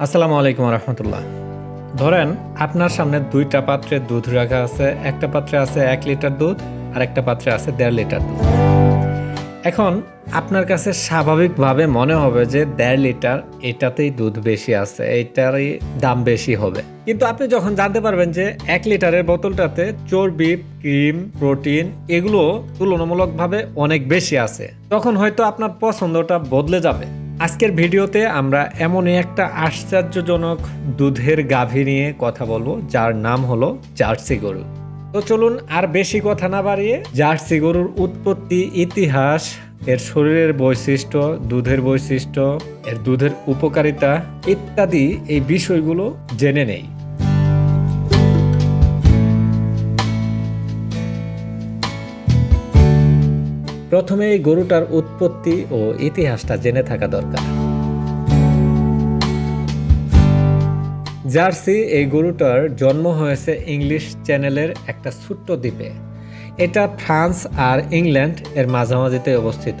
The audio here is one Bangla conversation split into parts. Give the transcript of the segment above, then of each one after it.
আসসালামু আলাইকুম রহমতুল্লাহ। ধরেন আপনার সামনে দুইটা পাত্রে দুধ রাখা আছে, একটা পাত্রে আছে এক লিটার দুধ আর একটা পাত্রে আছে দেড় লিটার দুধ। এখন আপনার কাছে স্বাভাবিকভাবে মনে হবে যে দেড় লিটার এটাতেই দুধ বেশি আছে এইটারই দাম বেশি হবে। কিন্তু আপনি যখন জানতে পারবেন যে এক লিটারের বোতলটাতে চর্বি, ক্রিম, প্রোটিন এগুলো তুলনামূলকভাবে অনেক বেশি আছে, তখন হয়তো আপনার পছন্দটা বদলে যাবে। আজকের ভিডিওতে আমরা এমনই একটা আশ্চর্যজনক দুধের গাভী নিয়ে কথা বলব, যার নাম হলো জার্সি গরু। তো চলুন আর বেশি কথা না বাড়িয়ে জার্সি গরুর উৎপত্তি, ইতিহাস, এর শরীরের বৈশিষ্ট্য, দুধের বৈশিষ্ট্য, এর দুধের উপকারিতা ইত্যাদি এই বিষয়গুলো জেনে নেই। প্রথমে এই গরুটার উৎপত্তি ও ইতিহাসটা জেনে থাকা দরকার। জার্সি এই গরুটার জন্ম হয়েছে ইংলিশ চ্যানেলের একটা ছোট্ট দ্বীপে। এটা ফ্রান্স আর ইংল্যান্ড এর মাঝামাঝিতে অবস্থিত।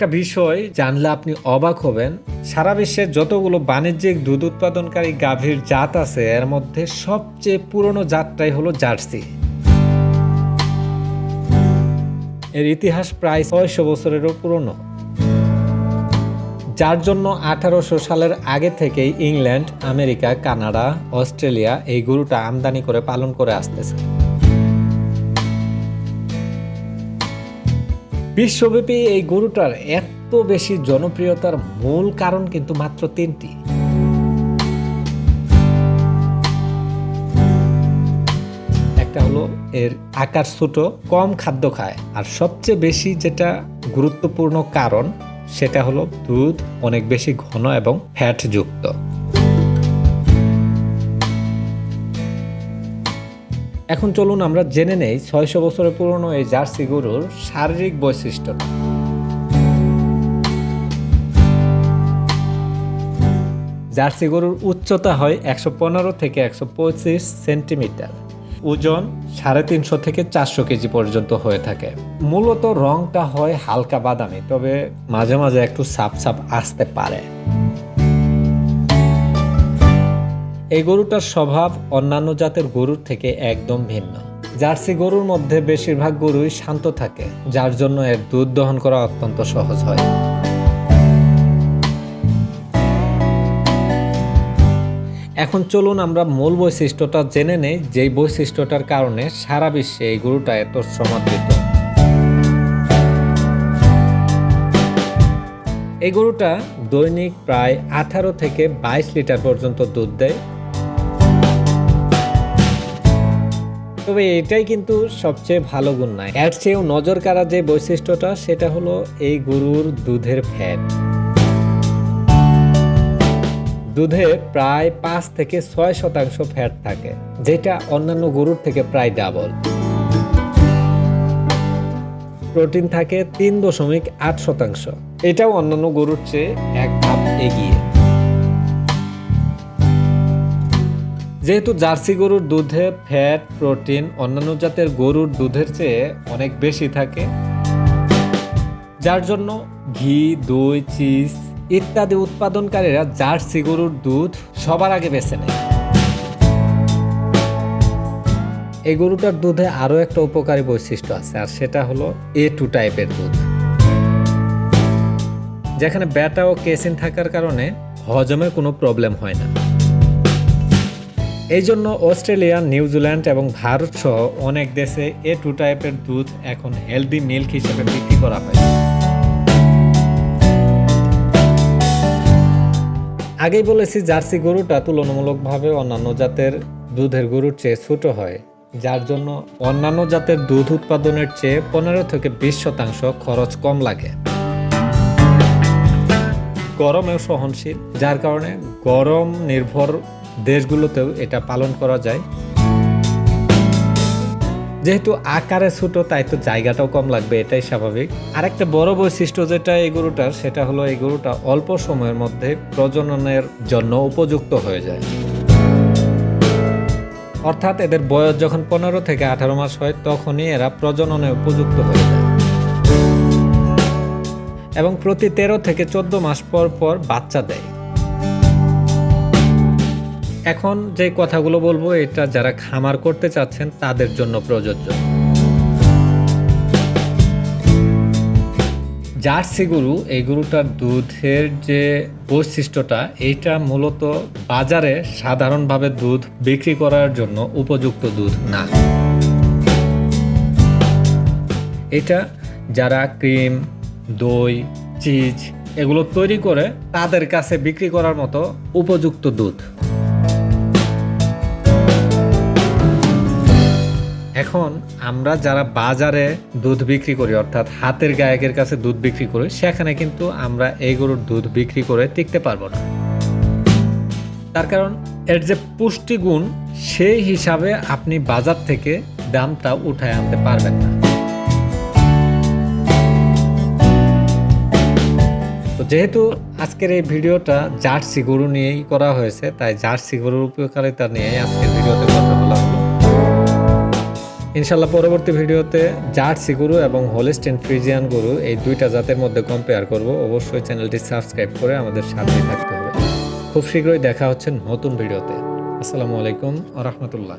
একটা বিষয় জানলে আপনি অবাক হবেন। সারা বিশ্বের যতগুলো বাণিজ্যিক দুধ উৎপাদনকারী গাভীর জাত আছে, এর মধ্যে সবচেয়ে পুরনো জাতটাই হলো জার্সি। এর ইতিহাস প্রায় ছয়শো বছরেরও পুরনো। যার জন্য আঠারোশো সালের আগে থেকেই ইংল্যান্ড, আমেরিকা, কানাডা, অস্ট্রেলিয়া এই গরুটা আমদানি করে পালন করে আসতেছে। বিশ্বব্যাপী এই গরুটার এত বেশি জনপ্রিয়তার মূল কারণ কিন্তু মাত্র তিনটি। একটা হলো এর আকার ছোট, কম খাদ্য খায়। আর সবচেয়ে বেশি যেটা গুরুত্বপূর্ণ কারণ, সেটা হলো দুধ অনেক বেশি ঘন এবং ফ্যাট এখন চলুন আমরা জেনে নেই ছয়শো বছরের পুরনো এই জার্সি গরুর শারীরিক বৈশিষ্ট্য। জার্সি গরুর উচ্চতা হয় একশো পনেরো থেকে একশো পঁচিশ সেন্টিমিটার। ওজন সাড়ে তিনশো থেকে চারশো কেজি পর্যন্ত হয়ে থাকে। মূলত রংটা হয় হালকা বাদামি, তবে মাঝে মাঝে একটু সাপ সাপ আসতে পারে। এই গরুটার স্বভাব অন্যান্য জাতের গরুর থেকে একদম ভিন্ন। জার্সি গরুর মধ্যে বেশিরভাগ গরুই শান্ত থাকে, যার জন্য এর দুধ দহন করা অত্যন্ত সহজ হয়। এখন চলুন আমরা মূল বৈশিষ্ট্যটা জেনে নেই, যেই বৈশিষ্ট্যটার কারণে সারা বিশ্বে এই গরুটা এত সমাদৃত এই গরুটা দৈনিক প্রায় আঠারো থেকে বাইশ লিটার পর্যন্ত দুধ দেয় তবে এটাই কিন্তু সবচেয়ে ভালো গুণ নয়। এর চেয়েও নজর কাড়া যে বৈশিষ্ট্যটা, সেটা হলো এই গরুর দুধের ফ্যাট। দুধে প্রায় পাঁচ থেকে ছয় শতাংশ ফ্যাট থাকে, যেটা অন্যান্য গরুর থেকে প্রায় ডাবল। প্রোটিন থাকে তিন দশমিক আট শতাংশ। এটাও অন্যান্য গরুর চেয়ে এক ধাপ এগিয়ে। যেহেতু জার্সি গরুর দুধে ফ্যাট, প্রোটিন, অন্যান্য জাতের গরুর দুধের চেয়ে অনেক বেশি থাকে, যার জন্য ঘি, দই, চিজ ইত্যাদি উৎপাদনকারীরা জার্সি গরুর দুধ সবার আগে বেছে নেয়। এই গরুটার দুধে আরও একটা উপকারী বৈশিষ্ট্য আছে, আর সেটা হলো এ টু টাইপের দুধ। যেখানে ব্যাটা ও কেসিন থাকার কারণে হজমের কোনো প্রবলেম হয় না। এই জন্য অস্ট্রেলিয়া নিউজিল্যান্ড এবং ভারত সহ অনেক দেশে এ টু টাইপের দুধ এখন হেলদি মিল্ক হিসেবে বিক্রি করা হয়। আগেই বলেছি, জার্সি গরুটা তুলনামূলকভাবে অন্যান্য জাতের দুধের গরুর চেয়ে ছোট হয়, যার জন্য অন্যান্য জাতের দুধ উৎপাদনের চেয়ে পনেরো থেকে বিশ শতাংশ খরচ কম লাগে। গরমেও সহনশীল, যার কারণে গরম নির্ভর দেশগুলোতেও এটা পালন করা যায়। যেহেতু আকারে ছোট, তাই তো জায়গাটাও কম লাগবে, এটাই স্বাভাবিক। আরেকটা বড় বৈশিষ্ট্য যেটা এই গরুটার, সেটা হলো এই গরুটা অল্প সময়ের মধ্যে প্রজননের জন্য উপযুক্ত হয়ে যায়। অর্থাৎ এদের বয়স যখন পনেরো থেকে আঠারো মাস হয়, তখনই এরা প্রজননে উপযুক্ত হয়ে যায়। এবং প্রতি তেরো থেকে চোদ্দ মাস পর পর বাচ্চা দেয়। এখন যে কথাগুলো বলব, এটা যারা খামার করতে চাচ্ছেন, তাদের জন্য প্রযোজ্য। জার্সি গরু, এই গরুটার দুধের যে বৈশিষ্ট্যটা, এইটা মূলত বাজারে সাধারণভাবে দুধ বিক্রি করার জন্য উপযুক্ত দুধ না। এটা যারা ক্রিম, দই, চিজ এগুলো তৈরি করে, তাদের কাছে বিক্রি করার মতো উপযুক্ত দুধ। এখন আমরা যারা বাজারে দুধ বিক্রি করি, অর্থাৎ হাতের গায়কের কাছে দুধ বিক্রি করি, সেখানে কিন্তু আমরা এই গরুর দুধ বিক্রি করে টিকতে পারব না। তার কারণ এর যে পুষ্টিগুণ, সেই হিসাবে আপনি বাজার থেকে দামটা উঠায় আনতে পারবেন না। তো যেহেতু আজকের এই ভিডিওটা জার্সি গরু নিয়েই করা হয়েছে, তাই জার্সি গরুর উপকারিতা নিয়ে আজকের ভিডিওতে কথা বলা হলো। ইনশাল্লাহ পরবর্তী ভিডিওতে জার্সি গরু এবং হোলিস্টেন ফ্রিজিয়ান গরু এই দুইটা জাতের মধ্যে কম্পেয়ার করব। অবশ্যই চ্যানেলটি সাবস্ক্রাইব করে আমাদের সাথে থাকতে হবে। খুব শীঘ্রই দেখা হচ্ছে নতুন ভিডিওতে। আসসালামু আলাইকুম রহমতুল্লাহ।